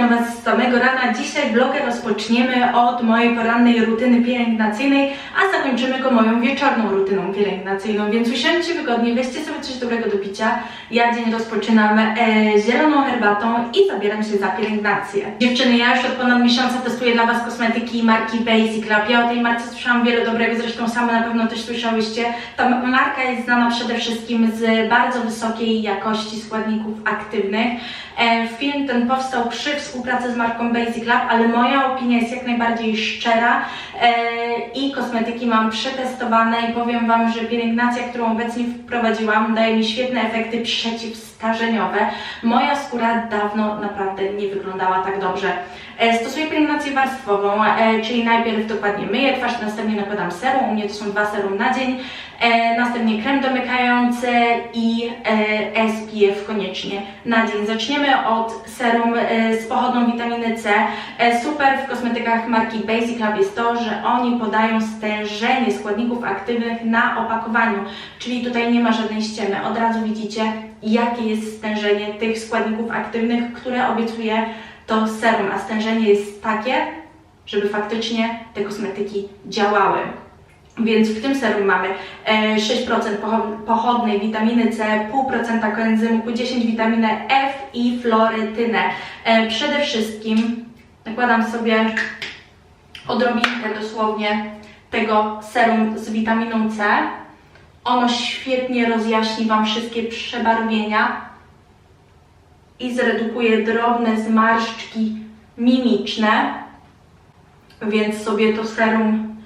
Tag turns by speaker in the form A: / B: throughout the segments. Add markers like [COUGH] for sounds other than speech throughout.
A: witam Was z samego rana. Dzisiaj vlogę rozpoczniemy od mojej porannej rutyny pielęgnacyjnej, a zakończymy go moją wieczorną rutyną pielęgnacyjną, więc usiądźcie wygodnie, weźcie sobie coś dobrego do picia. Ja dzień rozpoczynam e, zieloną herbatą i zabieram się za pielęgnację. Dziewczyny, ja już od ponad miesiąca testuję dla Was kosmetyki marki Basic Lab. Ja o tej marce słyszałam wiele dobrego, zresztą same na pewno też słyszałyście. Ta marka jest znana przede wszystkim z bardzo wysokiej jakości składników aktywnych. E, Film ten powstał przy współpracy z marką Basic Lab, ale moja opinia jest jak najbardziej szczera e, i kosmetyki mam przetestowane i powiem Wam, że pielęgnacja, którą obecnie wprowadziłam, daje mi świetne efekty przeciwstarzeniowe. Moja skóra dawno naprawdę nie wyglądała tak dobrze. E, Stosuję pielęgnację warstwową, e, czyli najpierw dokładnie myję twarz, następnie nakładam serum, u mnie to są dwa serum na dzień, e, następnie krem domykający i SPF koniecznie na dzień. Zaczniemy od serum z pochodną witaminy C. Super w kosmetykach marki Basic Lab jest to, że oni podają stężenie składników aktywnych na opakowaniu, czyli tutaj nie ma żadnej ściemy. Od razu widzicie, jakie jest stężenie tych składników aktywnych, które obiecuje to serum, a stężenie jest takie, żeby faktycznie te kosmetyki działały. Więc w tym serum mamy e, 6% pocho- pochodnej witaminy C, 0,5% koenzymu Q10, witaminę F i floretynę. E, przede wszystkim nakładam sobie odrobinkę dosłownie tego serum z witaminą C. Ono świetnie rozjaśni Wam wszystkie przebarwienia i zredukuje drobne zmarszczki mimiczne. Więc sobie to serum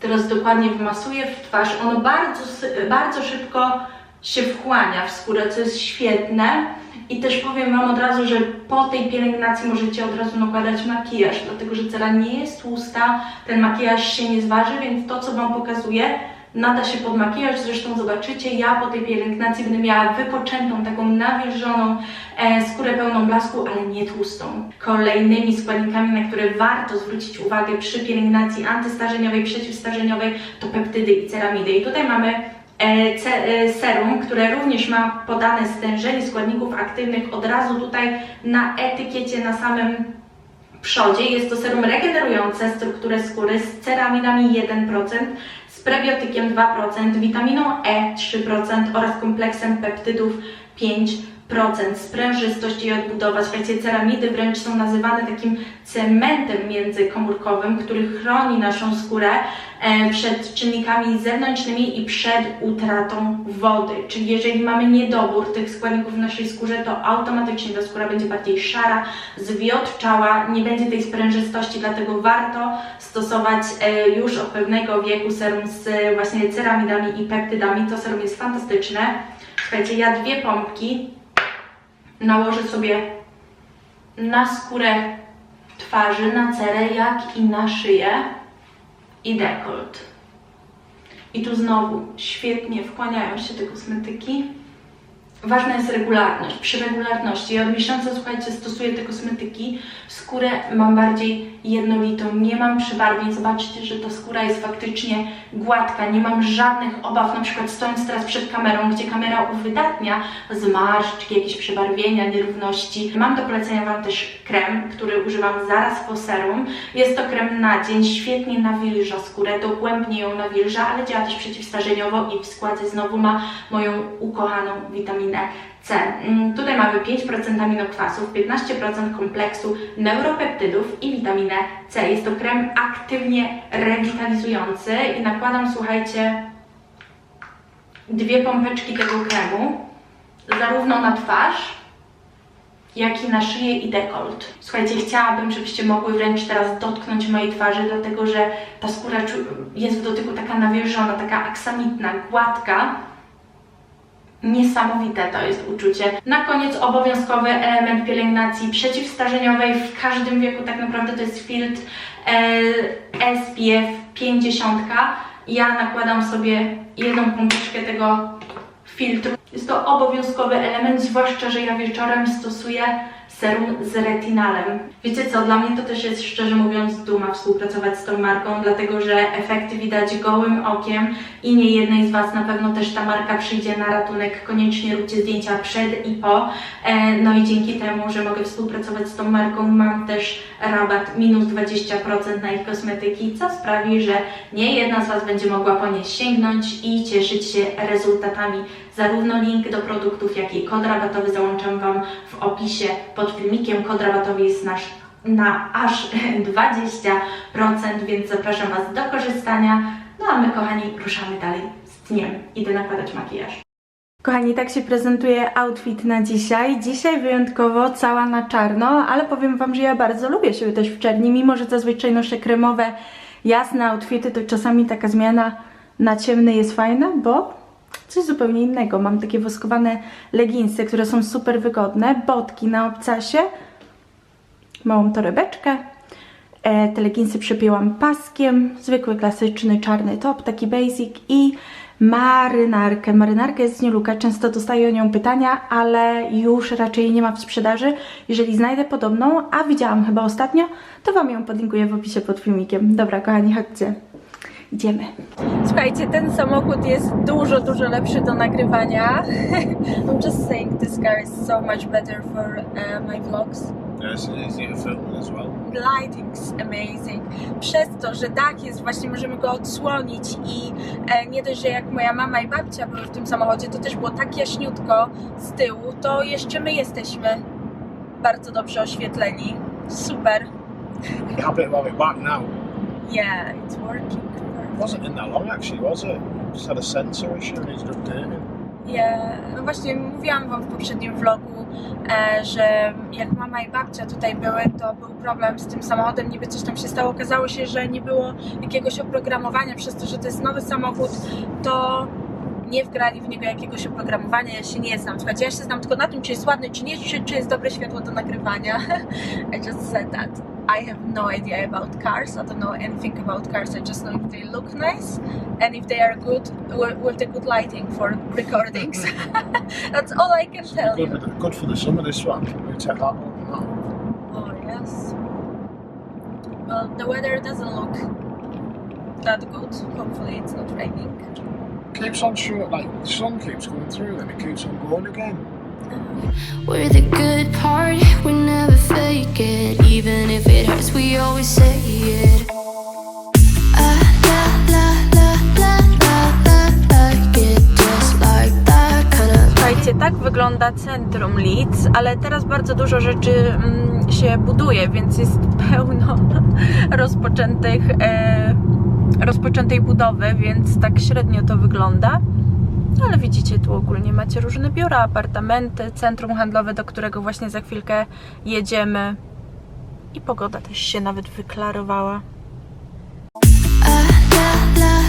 A: teraz dokładnie wmasuję w twarz. Ono bardzo, bardzo szybko się wchłania w skórę, co jest świetne. I też powiem Wam od razu, że po tej pielęgnacji możecie od razu nakładać makijaż, dlatego że cera nie jest tłusta, ten makijaż się nie zważy, więc to, co Wam pokazuję, nada się pod makijaż. Zresztą zobaczycie, ja po tej pielęgnacji będę miała wypoczętą, taką nawilżoną e, skórę pełną blasku, ale nie tłustą. Kolejnymi składnikami, na które warto zwrócić uwagę przy pielęgnacji antystarzeniowej, przeciwstarzeniowej, to peptydy i ceramidy. I tutaj mamy e, e, serum, które również ma podane stężenie składników aktywnych od razu tutaj na etykiecie, na samym przodzie. Jest to serum regenerujące strukturę skóry z ceramidami 1%, z prebiotykiem 2%, witaminą E 3% oraz kompleksem peptydów 5%. Sprężystość i odbudowa. Słuchajcie, ceramidy wręcz są nazywane takim cementem międzykomórkowym, który chroni naszą skórę e, przed czynnikami zewnętrznymi i przed utratą wody. Czyli jeżeli mamy niedobór tych składników w naszej skórze, to automatycznie ta skóra będzie bardziej szara, zwiotczała, nie będzie tej sprężystości, dlatego warto stosować e, już od pewnego wieku serum z e, właśnie ceramidami i peptydami. To serum jest fantastyczne. Słuchajcie, ja dwie pompki nałożę sobie na skórę twarzy, na cerę, jak i na szyję i dekolt. I tu znowu świetnie wchłaniają się te kosmetyki. Ważna jest regularność. Przy regularności, ja od miesiąca, słuchajcie, stosuję te kosmetyki. Skórę mam bardziej jednolitą, nie mam przebarwień. Zobaczcie, że ta skóra jest faktycznie gładka. Nie mam żadnych obaw, na przykład stojąc teraz przed kamerą, gdzie kamera uwydatnia zmarszczki, jakieś przebarwienia, nierówności. Mam do polecenia Wam też krem, który używam zaraz po serum. Jest to krem na dzień, świetnie nawilża skórę, dogłębnie ją nawilża, ale działa też przeciwstarzeniowo i w składzie znowu ma moją ukochaną witaminę C. Mm, Tutaj mamy 5% aminokwasów, 15% kompleksu neuropeptydów i witaminę C. Jest to krem aktywnie rewitalizujący i nakładam, słuchajcie, dwie pompeczki tego kremu, zarówno na twarz, jak i na szyję i dekolt. Słuchajcie, chciałabym, żebyście mogły wręcz teraz dotknąć mojej twarzy, dlatego że ta skóra jest w dotyku taka nawilżona, taka aksamitna, gładka. Niesamowite to jest uczucie. Na koniec obowiązkowy element pielęgnacji przeciwstarzeniowej w każdym wieku. Tak naprawdę to jest filtr e, SPF 50. Ja nakładam sobie jedną pompeczkę tego filtru. Jest to obowiązkowy element, zwłaszcza, że ja wieczorem stosuję serum z retinalem. Wiecie co, dla mnie to też jest szczerze mówiąc duma współpracować z tą marką, dlatego że efekty widać gołym okiem i nie jednej z Was na pewno też ta marka przyjdzie na ratunek. Koniecznie róbcie zdjęcia przed i po. E, No i dzięki temu, że mogę współpracować z tą marką, mam też rabat minus 20% na ich kosmetyki, co sprawi, że nie jedna z Was będzie mogła po nie sięgnąć i cieszyć się rezultatami. Zarówno link do produktów, jak i kod rabatowy załączam Wam w opisie pod filmikiem. Kod rabatowy jest nasz na aż [LAUGHS] 20%, więc zapraszam Was do korzystania. No a my, kochani, ruszamy dalej z dniem. Idę nakładać makijaż. Kochani, tak się prezentuje outfit na dzisiaj. Dzisiaj wyjątkowo cała na czarno, ale powiem Wam, że ja bardzo lubię się też w czerni, mimo że zazwyczaj noszę kremowe, jasne outfity, to czasami taka zmiana na ciemny jest fajna, bo coś zupełnie innego. Mam takie woskowane leginsy, które są super wygodne, botki na obcasie, małą torebeczkę. E, te leginsy przypięłam paskiem, zwykły, klasyczny, czarny top, taki basic i marynarkę. Marynarkę jest z Nieluka, często dostaję o nią pytania, ale już raczej nie ma w sprzedaży. Jeżeli znajdę podobną, a widziałam chyba ostatnio, to Wam ją podlinkuję w opisie pod filmikiem. Dobra, kochani, chodźcie. Idziemy. Słuchajcie, ten samochód jest dużo, dużo lepszy do nagrywania. [LAUGHS] I'm just saying this car is so much better for uh, my vlogs.
B: Yes, it is easier filming as well.
A: The lighting's amazing. Przez to, że dach jest, właśnie możemy go odsłonić i e, nie dość, że jak moja mama i babcia były w tym samochodzie, to też było tak jaśniutko z tyłu, to jeszcze my jesteśmy bardzo dobrze oświetleni. Super.
B: Happy to have it back now.
A: Yeah, it's working.
B: It wasn't in that long actually, was it? Just had a sensor issue and needed updating.
A: Yeah. No właśnie mówiłam wam w poprzednim vlogu, e, że jak mama i babcia tutaj były, to był problem z tym samochodem, niby coś tam się stało. Okazało się, że nie było jakiegoś oprogramowania, przez to, że to jest nowy samochód, to nie wgrali w niego jakiegoś oprogramowania, ja się nie znam. Słuchajcie, ja się znam tylko na tym, czy jest ładny, czy nie, czy, czy jest dobre światło do nagrywania. [LAUGHS] I just said that. I have no idea about cars. I don't know anything about cars. I just know if they look nice and if they are good with, the good lighting for recordings. [LAUGHS] That's all I can tell
B: Good,
A: you.
B: good for the summer this one. That one. that one.
A: Oh yes. Well, the weather doesn't look that good. Hopefully, it's not raining.
B: Keeps on short, like the sun keeps coming through and it keeps on going again.
C: We're the good part, we never fake it. Even if it hurts, we always say it. La, la, la, la, la, la, like it just like that. Kinda
A: Słuchajcie, tak wygląda centrum Leeds, ale teraz bardzo dużo rzeczy mm, się buduje, więc jest [LAUGHS] pełno [LAUGHS] rozpoczętych, e, rozpoczętej budowy, więc tak średnio to wygląda. Ale widzicie, tu ogólnie macie różne biura, apartamenty, centrum handlowe, do którego właśnie za chwilkę jedziemy. I pogoda też się nawet wyklarowała.
C: La, la, la, la,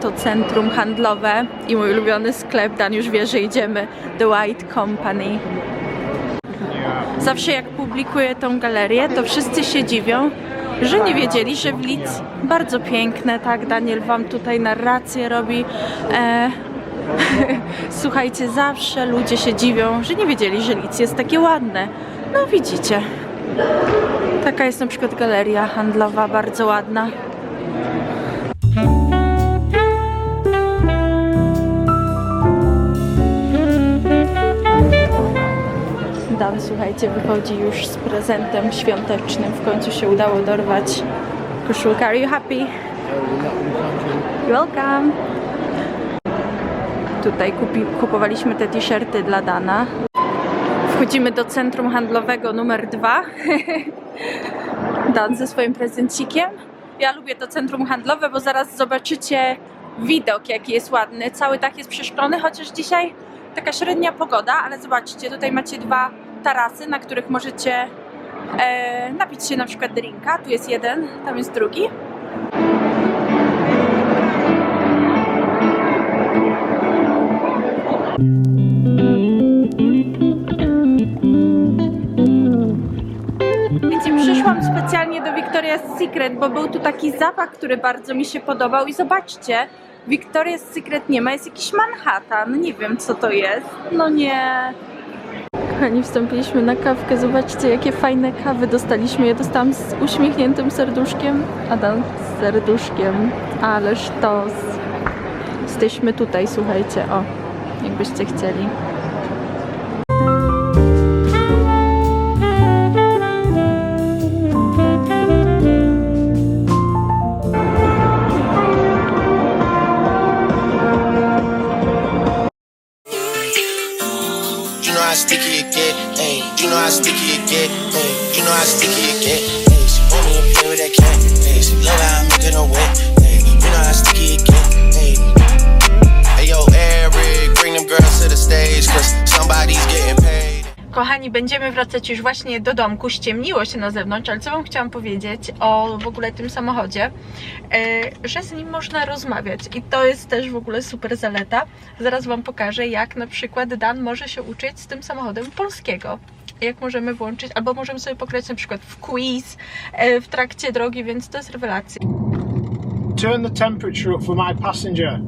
A: To centrum handlowe i mój ulubiony sklep. Dan już wie, że idziemy. The White Company. Zawsze jak publikuję tą galerię, to wszyscy się dziwią, że nie wiedzieli, że w Leeds bardzo piękne, tak? Daniel wam tutaj narrację robi. E, [LAUGHS] słuchajcie, zawsze ludzie się dziwią, że nie wiedzieli, że Leeds jest takie ładne. No widzicie. Taka jest na przykład galeria handlowa, bardzo ładna. Dan, słuchajcie, wychodzi już z prezentem świątecznym. W końcu się udało dorwać koszulkę. Are you happy? Welcome. Tutaj kupi, kupowaliśmy te t-shirty dla Dana. Wchodzimy do centrum handlowego numer dwa. Dan ze swoim prezencikiem. Ja lubię to centrum handlowe, bo zaraz zobaczycie widok, jaki jest ładny. Cały dach jest przeszklony, chociaż dzisiaj taka średnia pogoda, ale zobaczcie, tutaj macie dwa tarasy, na których możecie e, napić się na przykład drinka. Tu jest jeden, tam jest drugi. Wiecie,
D: Przyszłam specjalnie do Victoria's Secret, bo był tu taki zapach, który bardzo mi się podobał i zobaczcie, Victoria's Secret nie ma, jest jakiś Manhattan, nie wiem co to jest. No nie. Kochani, wstąpiliśmy na kawkę, zobaczcie jakie fajne kawy dostaliśmy. Ja dostałam z uśmiechniętym serduszkiem, Adam z serduszkiem, ależ sztos. Jesteśmy tutaj, słuchajcie, o, jakbyście chcieli.
E: Sticky it get, ayy. You know how sticky it get, ayy. She want me to play with that cat, ayy. She love how wet, ayy. You know how sticky it get, ayy. Hey yo, Eric, bring them girls to the stage, cause somebody's getting paid.
D: Kochani, będziemy wracać już właśnie do domku. Ściemniło się na zewnątrz, ale co Wam chciałam powiedzieć o w ogóle tym samochodzie, e, że z nim można rozmawiać i to jest też w ogóle super zaleta. Zaraz Wam pokażę, jak na przykład Dan może się uczyć z tym samochodem polskiego. Jak możemy włączyć, albo możemy sobie pograć na przykład w quiz e, w trakcie drogi, więc to jest rewelacja.
B: Turn the temperature up for my passenger.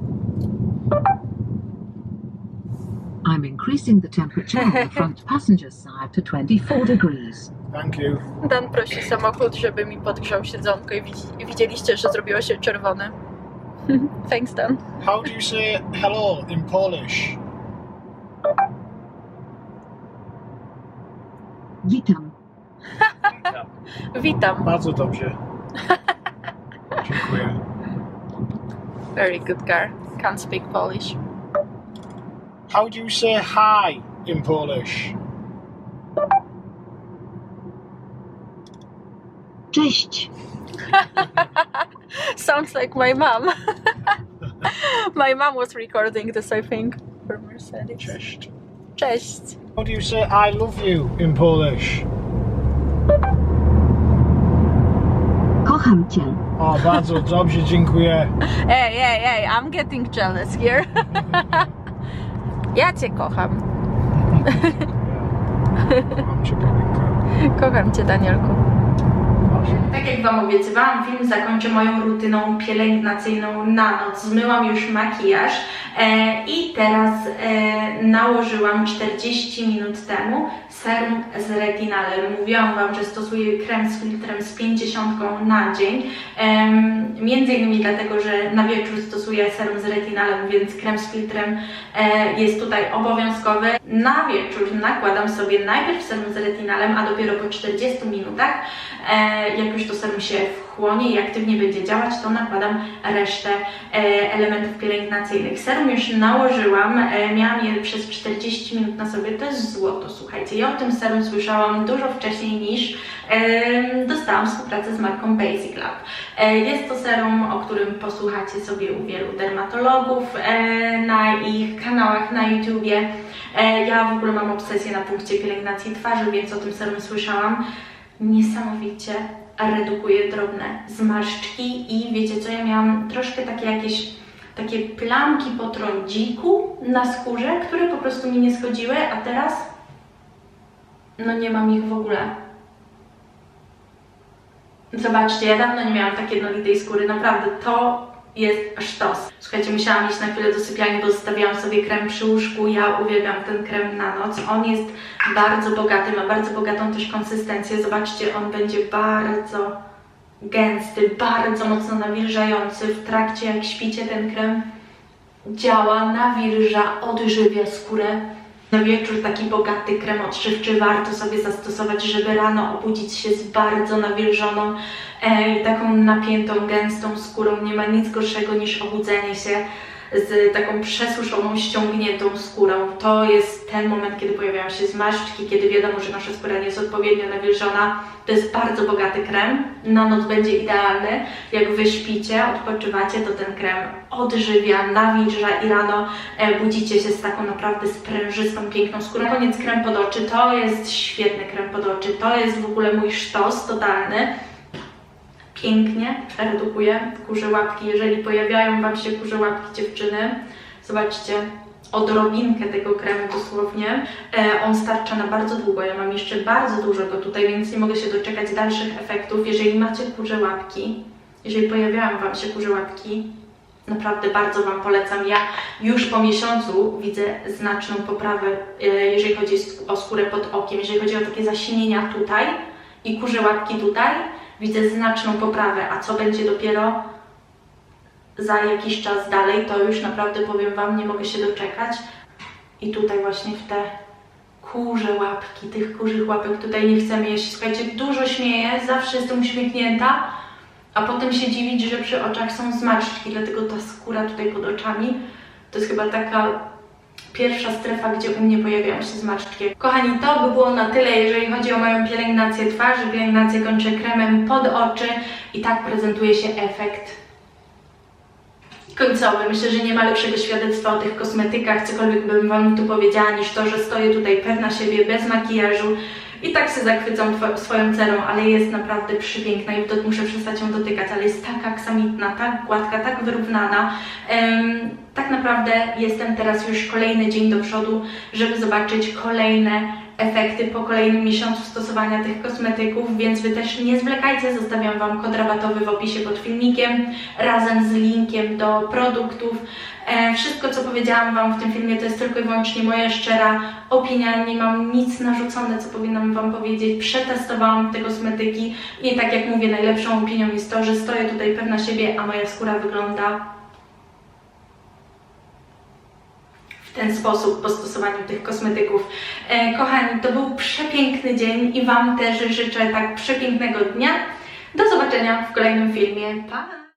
F: I'm increasing the temperature on the [LAUGHS] front passenger side to 24 degrees.
B: Thank you.
D: Dan prosi samochód, żeby mi podgrzał siedzonko i widzi- widzieliście, że zrobiło się czerwone. [LAUGHS] Thanks, Dan.
B: How do you say hello in Polish?
F: Witam.
D: Witam.
B: Bardzo dobrze. Dziękuję.
D: Very good girl. Can't speak Polish.
B: How do you say hi in Polish?
F: Cześć. [LAUGHS]
D: Sounds like my mom. [LAUGHS] my mom was recording this, I think, for Mercedes.
B: Cześć.
D: Cześć.
B: How do you say I love you in Polish?
F: Kocham cię.
B: O, bardzo dobrze, dziękuję.
D: Hey, hey, hey, I'm getting jealous here. [LAUGHS] ja cię kocham.
B: Mam cię.
D: Kocham cię, Danielku.
A: Tak jak Wam obiecywałam, film zakończę moją rutyną pielęgnacyjną na noc. Zmyłam już makijaż e, i teraz e, nałożyłam 40 minut temu serum z retinalem. Mówiłam Wam, że stosuję krem z filtrem z 50 na dzień. Między innymi dlatego, że na wieczór stosuję serum z retinalem, więc krem z filtrem e, jest tutaj obowiązkowy. Na wieczór nakładam sobie najpierw serum z retinalem, a dopiero po 40 minutach E, jak już to serum się wchłonie i aktywnie będzie działać, to nakładam resztę e, elementów pielęgnacyjnych. Serum już nałożyłam, e, miałam je przez 40 minut na sobie, to jest złoto, słuchajcie. Ja o tym serum słyszałam dużo wcześniej niż dostałam współpracę z marką Basic Lab. E, jest to serum, o którym posłuchacie sobie u wielu dermatologów na ich kanałach na YouTubie. Ja w ogóle mam obsesję na punkcie pielęgnacji twarzy, więc o tym serum słyszałam niesamowicie redukuje drobne zmarszczki i wiecie co, ja miałam troszkę takie jakieś takie plamki po trądziku na skórze, które po prostu mi nie schodziły, a teraz no nie mam ich w ogóle. Zobaczcie, ja dawno nie miałam tak jednolitej skóry, naprawdę to jest sztos. Słuchajcie, musiałam iść na chwilę do sypialni, bo zostawiałam sobie krem przy łóżku. Ja uwielbiam ten krem na noc. On jest bardzo bogaty, ma bardzo bogatą też konsystencję. Zobaczcie, on będzie bardzo gęsty, bardzo mocno nawilżający. W trakcie jak śpicie ten krem działa, nawilża, odżywia skórę. Na wieczór taki bogaty krem odżywczy warto sobie zastosować, żeby rano obudzić się z bardzo nawilżoną e, taką napiętą, gęstą skórą. Nie ma nic gorszego niż obudzenie się z taką przesuszoną, ściągniętą skórą. To jest ten moment, kiedy pojawiają się zmarszczki, kiedy wiadomo, że nasza skóra nie jest odpowiednio nawilżona. To jest bardzo bogaty krem. Na noc będzie idealny. Jak wy śpicie, odpoczywacie, to ten krem odżywia, nawilża i rano e, budzicie się z taką naprawdę sprężystą, piękną skórą. Na koniec krem pod oczy. To jest świetny krem pod oczy. To jest w ogóle mój sztos totalny pięknie redukuje kurze łapki. Jeżeli pojawiają Wam się kurze łapki dziewczyny, zobaczcie, odrobinkę tego kremu dosłownie. E, on starcza na bardzo długo, ja mam jeszcze bardzo dużo go tutaj, więc nie mogę się doczekać dalszych efektów. Jeżeli macie kurze łapki, jeżeli pojawiają Wam się kurze łapki, naprawdę bardzo Wam polecam. Ja już po miesiącu widzę znaczną poprawę, e, jeżeli chodzi o skórę pod okiem, jeżeli chodzi o takie zasinienia tutaj i kurze łapki tutaj, widzę znaczną poprawę, a co będzie dopiero za jakiś czas dalej, to już naprawdę powiem Wam, nie mogę się doczekać. I tutaj właśnie w te kurze łapki, tych kurzych łapek tutaj nie chcemy jeść. Słuchajcie, dużo śmieję, zawsze jestem uśmiechnięta, a potem się dziwić, że przy oczach są zmarszczki, dlatego ta skóra tutaj pod oczami to jest chyba taka pierwsza strefa, gdzie u mnie pojawiają się zmarszczki. Kochani, to by było na tyle, jeżeli chodzi o moją pielęgnację twarzy. Pielęgnację kończę kremem pod oczy i tak prezentuje się efekt końcowy. Myślę, że nie ma lepszego świadectwa o tych kosmetykach, cokolwiek bym Wam tu powiedziała, niż to, że stoję tutaj pewna siebie, bez makijażu i tak się zachwycam swoją cerą, ale jest naprawdę przepiękna i muszę przestać ją dotykać, ale jest tak aksamitna, tak gładka, tak wyrównana. Em, tak naprawdę jestem teraz już kolejny dzień do przodu, żeby zobaczyć kolejne efekty po kolejnym miesiącu stosowania tych kosmetyków, więc Wy też nie zwlekajcie, zostawiam Wam kod rabatowy w opisie pod filmikiem razem z linkiem do produktów. E, wszystko, co powiedziałam Wam w tym filmie, to jest tylko i wyłącznie moja szczera opinia, nie mam nic narzucone, co powinnam Wam powiedzieć. Przetestowałam te kosmetyki i tak jak mówię, najlepszą opinią jest to, że stoję tutaj pewna siebie, a moja skóra wygląda w ten sposób po stosowaniu tych kosmetyków. E, kochani, to był przepiękny dzień i Wam też życzę tak przepięknego dnia. Do zobaczenia w kolejnym filmie. Pa!